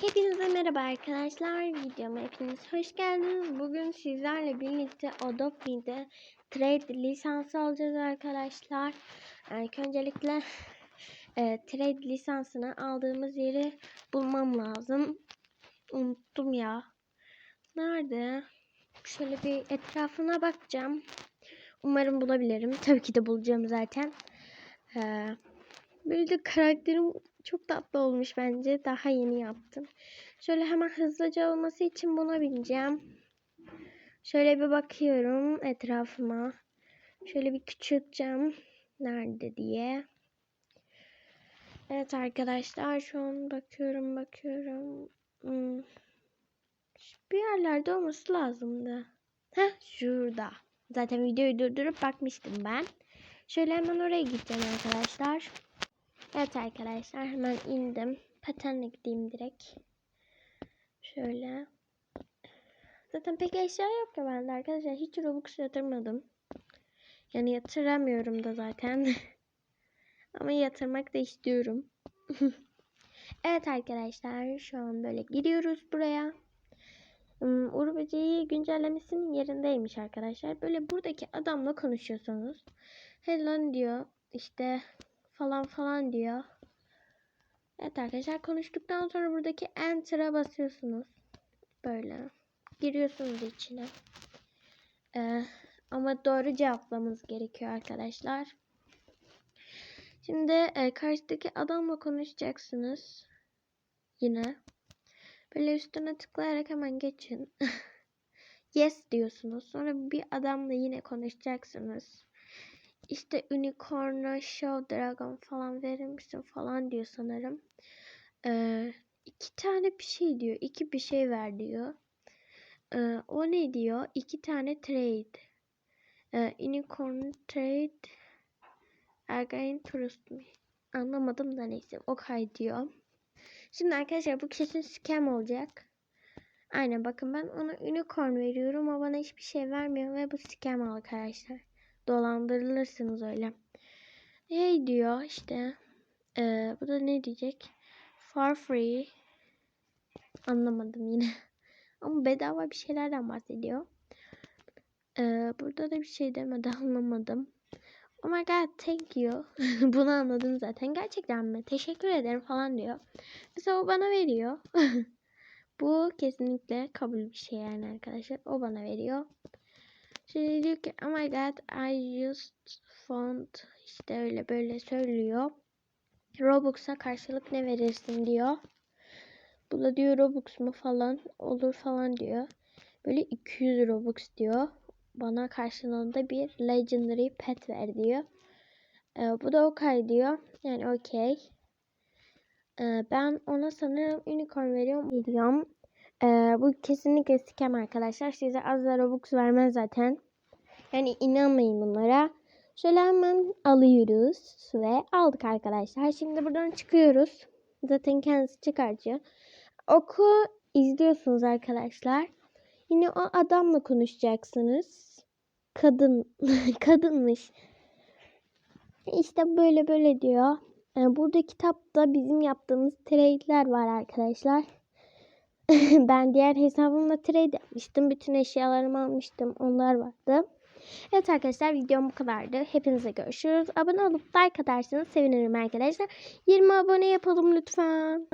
Hepinize merhaba arkadaşlar. Videoma hepiniz hoş geldiniz. Bugün sizlerle birlikte Adobe'de Trade lisansı alacağız arkadaşlar. İlk öncelikle e, Trade lisansını aldığımız yeri bulmam lazım. Unuttum ya. Nerede? Şöyle bir etrafına bakacağım. Umarım bulabilirim. Tabii ki de bulacağım zaten. Ee, böyle de karakterim çok tatlı olmuş bence. Daha yeni yaptım. Şöyle hemen hızlıca olması için buna bineceğim. Şöyle bir bakıyorum etrafıma. Şöyle bir küçülteceğim. Nerede diye. Evet arkadaşlar şu an bakıyorum bakıyorum. Hmm. Bir yerlerde olması lazımdı. Heh şurada. Zaten videoyu durdurup bakmıştım ben. Şöyle hemen oraya gideceğim arkadaşlar. Evet arkadaşlar hemen indim. Patenle gideyim direkt. Şöyle. Zaten pek eşya yok ya bende arkadaşlar. Hiç Robux yatırmadım. Yani yatıramıyorum da zaten. Ama yatırmak da istiyorum. evet arkadaşlar şu an böyle gidiyoruz buraya. Hmm, Uğur Böceği güncellemesinin yerindeymiş arkadaşlar. Böyle buradaki adamla konuşuyorsunuz. Hello diyor. İşte falan falan diyor. Evet arkadaşlar konuştuktan sonra buradaki enter'a basıyorsunuz. Böyle. Giriyorsunuz içine. Ee, ama doğru cevaplamanız gerekiyor arkadaşlar. Şimdi e, karşıdaki adamla konuşacaksınız. Yine. Böyle üstüne tıklayarak hemen geçin. yes diyorsunuz. Sonra bir adamla yine konuşacaksınız. İşte unicorn, show dragon falan verir misin falan diyor sanırım. Ee, iki tane bir şey diyor. iki bir şey ver diyor. Ee, o ne diyor? İki tane trade. Ee, unicorn trade. Again trust me. Anlamadım da neyse. Okay diyor. Şimdi arkadaşlar bu kesin scam olacak. Aynen bakın ben ona unicorn veriyorum ama bana hiçbir şey vermiyor ve bu scam arkadaşlar. Dolandırılırsınız öyle. Hey diyor işte. Ee, bu da ne diyecek? For free. Anlamadım yine. ama bedava bir şeylerden bahsediyor. Ee, burada da bir şey demedi anlamadım. Oh my god thank you. Bunu anladım zaten. Gerçekten mi? Teşekkür ederim falan diyor. Mesela o bana veriyor. Bu kesinlikle kabul bir şey yani arkadaşlar. O bana veriyor. Şimdi diyor ki oh my god I just found işte öyle böyle söylüyor. Robux'a karşılık ne verirsin diyor. Bu da diyor Robux mu falan olur falan diyor. Böyle 200 Robux diyor bana karşılığında bir legendary pet ver diyor. Ee, bu da okay diyor. Yani okey. Ee, ben ona sanırım unicorn. Veriyorum. Ee, bu kesinlikle scam arkadaşlar. Size az da robux vermez zaten. Yani inanmayın bunlara. Şöyle hemen alıyoruz ve aldık arkadaşlar. Şimdi buradan çıkıyoruz. Zaten kendisi çıkartıyor. Oku izliyorsunuz arkadaşlar. Yine o adamla konuşacaksınız. Kadın kadınmış. İşte böyle böyle diyor. Yani burada kitapta bizim yaptığımız trade'ler var arkadaşlar. ben diğer hesabımla trade yapmıştım. Bütün eşyalarımı almıştım. Onlar vardı. Evet arkadaşlar videom bu kadardı. Hepinize görüşürüz. Abone olup like atarsanız sevinirim arkadaşlar. 20 abone yapalım lütfen.